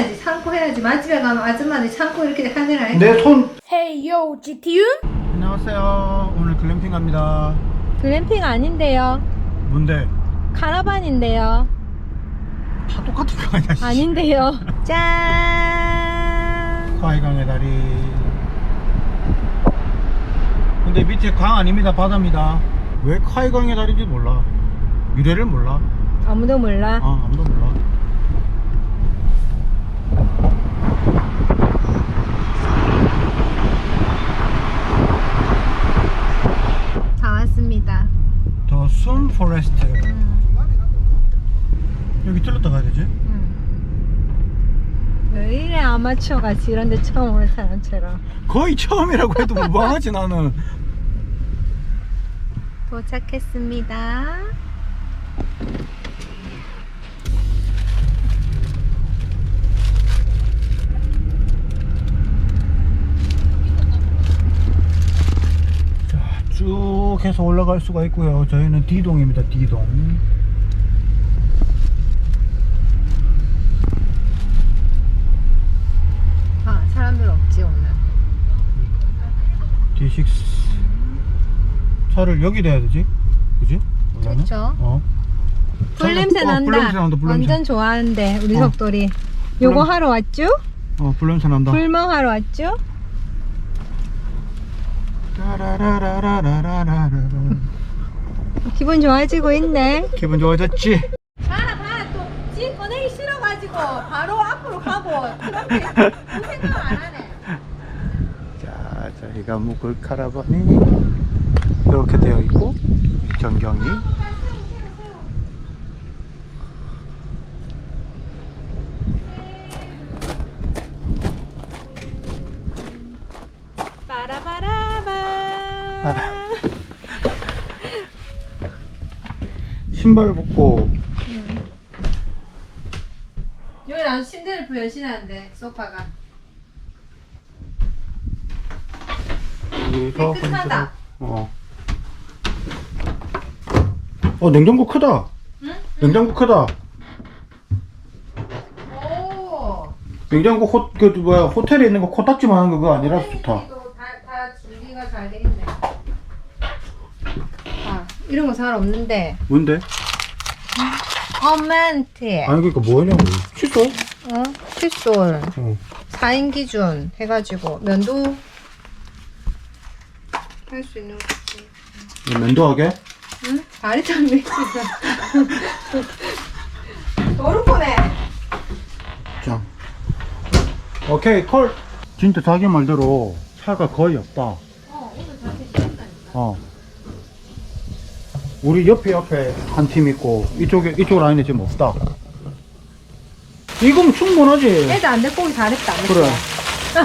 해야지. 참고 해야지. 맛집에 가면 아줌마들이 참고 이렇게 아이. 내 손. Hey yo, GTU? 안녕하세요. 오늘 글램핑 갑니다. 글램핑 아닌데요. 뭔데? 카라반인데요. 다 똑같은 거 아니야? 씨. 아닌데요. 짠. 화이강의 다리. 근데 밑에 강 아닙니다. 바다입니다. 왜 카이강의 다리인지 몰라. 유래를 몰라. 아무도 몰라. 아, 아무도 몰라. 다 왔습니다. 더 순 포레스트. 여기 들렀다 가야 되지? 왜 이래 아마추어 같이 이런 데 처음 오는 사람처럼. 거의 처음이라고 해도 무방하지 나는. 도착했습니다. 자, 쭉 해서 올라갈 수가 있고요. 저희는 D동입니다. D동. 아, 사람들 없지 오늘. D6 차를 여기 대야 되지? 그지? 원래는? 그쵸. 어. 불 자, 냄새 어, 난다. 불 냄새 난다. 불 냄새. 완전 좋아하는데 우리 어. 속돌이. 요거 불- 하러 왔죠? 어, 불 냄새 난다. 불멍 하러 왔죠? 따라라라라라라라. 기분 좋아지고 있네. 기분 좋아졌지? 봐라 봐라 또지 꺼내기 싫어가지고 바로 그렇게 그 생각 안 하네. 자, 저희가 묵을 카라반이 이렇게 되어 있고 전경이 빠라바라바. 신발 벗고 난 침대를 변신하는데 소파가. 여기서 깨끗하다. 어. 어 냉장고 크다. 응? 냉장고 크다. 오. 냉장고 호, 그 뭐야 호텔에 있는 거 코딱지만 하는 거 그거 아니라 좋다. 다, 다 준비가 잘 돼 있네. 아, 이런 거 잘 없는데. 뭔데? 어멘트. 아니 그니까 뭐냐고. 칫솔? 어? 칫솔. 어. 4인 4인 기준 해가지고 면도 할 수 있는 거지. 면도하게? 응? 다리 좀 밀치자. 도르코네. 자. 오케이 콜. 진짜 자기 말대로 차가 거의 없다. 어, 오늘 다시 시작하니까. 어. 우리 옆에 옆에 한 팀 있고 이쪽에 이쪽 라인에 지금 없다. 이거면 충분하지. 애들 안 데리고 오기 잘했다. 그래.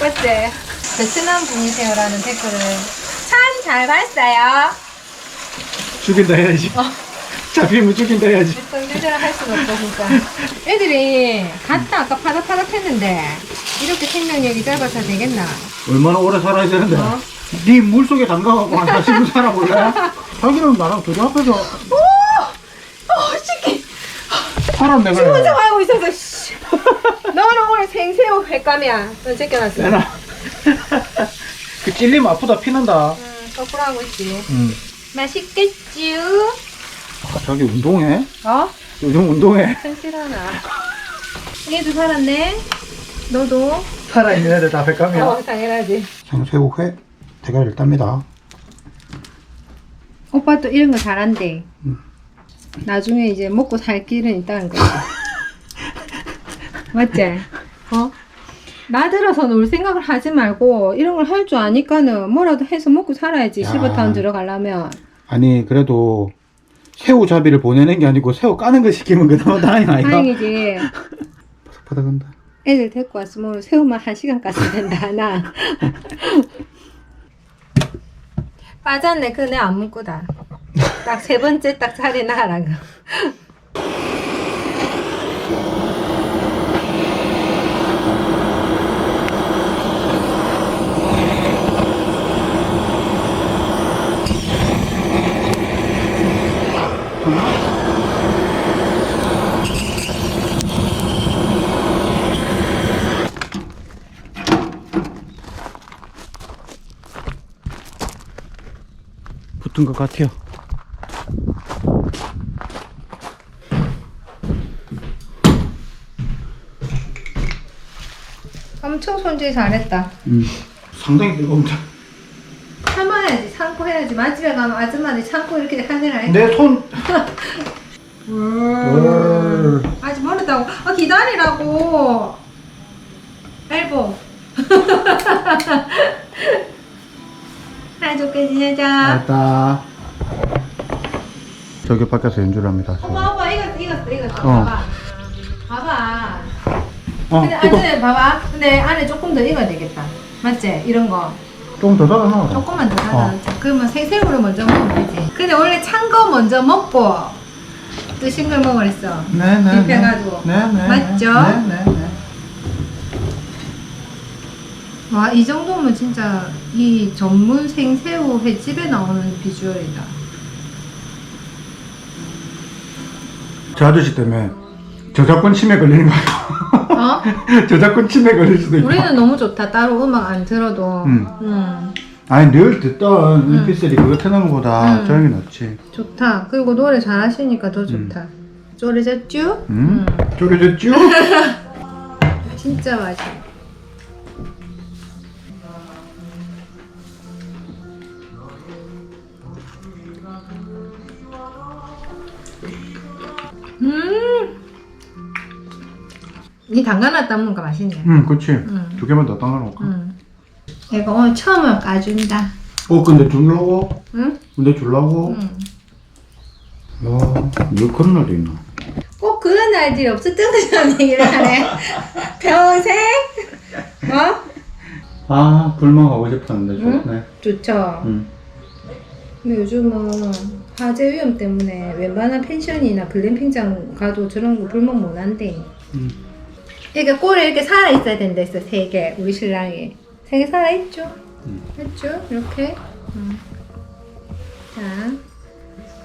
맞지? 베트남 분이세요라는 댓글을 참 잘 봤어요. 죽인다 해야지. 어. 잡히면 죽인다 해야지. 정제대로 할 수는 없어 진짜. 애들이 갔다 아까 파닥파닥 했는데 이렇게 생명력이 짧아서 되겠나? 얼마나 오래 살아야 되는데. 어? 네 물속에 담가갖고 한 40분 살아볼래? 자기는 나랑 둘이 앞에서. 살았네 그래. 혼자 하고 있어서 씨. 너는 오늘 생새우 횟감이야. 넌 제껴놨어. 내놔. 그 찔리면 아프다 피난다. 응, 거꾸로 하고 있지. 응. 맛있겠쥬? 아, 자기 운동해? 어? 요즘 운동해? 현실하나. 얘도 살았네. 너도? 살아있는 애들 다 백감이야. 어, 당연하지. 생새우회 대가리를 땁니다. 오빠 또 이런 거 잘한대. 응. 나중에 이제 먹고 살 길은 있다는 거지. 맞지? 어? 나 들어서 놀 생각을 하지 말고 이런 걸 할 줄 아니까는 뭐라도 해서 먹고 살아야지. 야. 실버타운 들어가려면. 아니 그래도 새우잡이를 보내는 게 아니고 새우 까는 거 시키면 그나마 다행 아이가? 다행이지. 바삭바삭한다. 애들 데리고 왔으면 오늘 새우만 한 시간 깠으면 된다, 나. 빠졌네. 그내 안 묶고 다. 딱 세 번째 딱 차리나라고. 붙은 것 같아요. 엄청 손질 잘했다. 음, 상당히 뜨거운데. 참아야지, 참고 해야지. 맛집에 가면 아줌마들이 참고 이렇게 하느라 해. 내 손. 음. 아직 멀었다고. 아, 기다리라고. 엘보. 사이좋게 지내자. 됐다. 저기 밖에서 연주를 합니다. 봐봐, 봐봐. 익었어, 익었어, 익었어. 어. 봐봐. 봐봐. 어, 근데. 안에 봐봐. 근데 안에 조금 더 익어야 되겠다. 맞지? 이런 거. 좀더 닫아놔. 조금만 더 어. 닫아. 그러면 생새우를 먼저 먹으면 되지. 근데 원래 찬 거 먼저 먹고 뜨신 걸 먹으랬어. 네네. 입혀가지고. 네네. 맞죠? 네네. 와, 이 정도면 진짜 이 전문 생새우 횟집에 나오는 비주얼이다. 저 아저씨 때문에 저작권 침해 걸리는 거 같아. 어? 저작권 침해 걸릴 수도 있다. 우리는 너무 좋다. 따로 음악 안 들어도. 음. 음, 아니 늘 듣던 MP3 그거 트는 음. 저런 게 낫지. 좋다. 그리고 노래 잘하시니까 더 좋다. 쪼리졌쥬? 음. 쪼개졌죠? 진짜 맛있어. 이 담가놨다 먹으니까 맛있네. 응, 그치. 음. 두 개만 더 담아놓을까? 음. 내가 오늘 처음으로 까준다. 어, 근데 줄라고? 응? 근데 줄라고? 응. 야, 왜 그런 날도 있나? 꼭 그런 날들이 없어 뜨거운 얘기를 하네. 평생? 어? 아, 불멍하고 싶었는데 응? 좋네. 좋죠. 응. 근데 요즘은 화재 위험 때문에 웬만한 펜션이나 글램핑장 가도 저런 거 불멍 못 한대. 응. 이렇게 꼴에 이렇게 살아 있어야 된다 했어 세 개. 우리 신랑이 세 개 살아 있죠. 응. 했죠. 이렇게. 응. 자,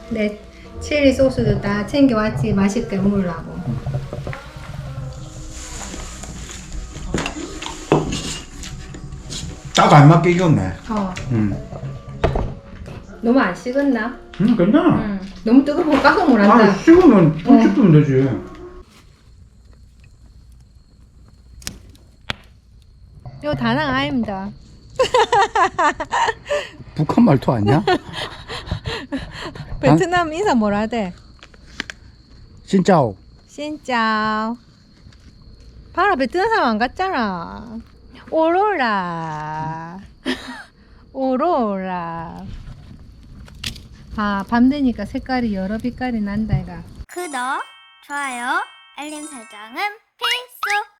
내 칠리 소스도 다 챙겨 왔지 맛있게 먹으려고. 딱 안 맞게 익었네. 어, 응. 너무 안 식었나? 응, 괜찮아. 응. 너무 뜨거워 가서 못 아, 한다. 식으면 불 주면 되지. 이거 다낭 아닙니다. 북한 말투 아니야? 베트남 인사 뭐라 돼? 진짜오. 신짜오. 봐라 베트남 사람 안 갔잖아. 오로라. 오로라. 아, 밤 되니까 색깔이 여러 빛깔이 난다, 이가. 구독, 좋아요, 알림 설정은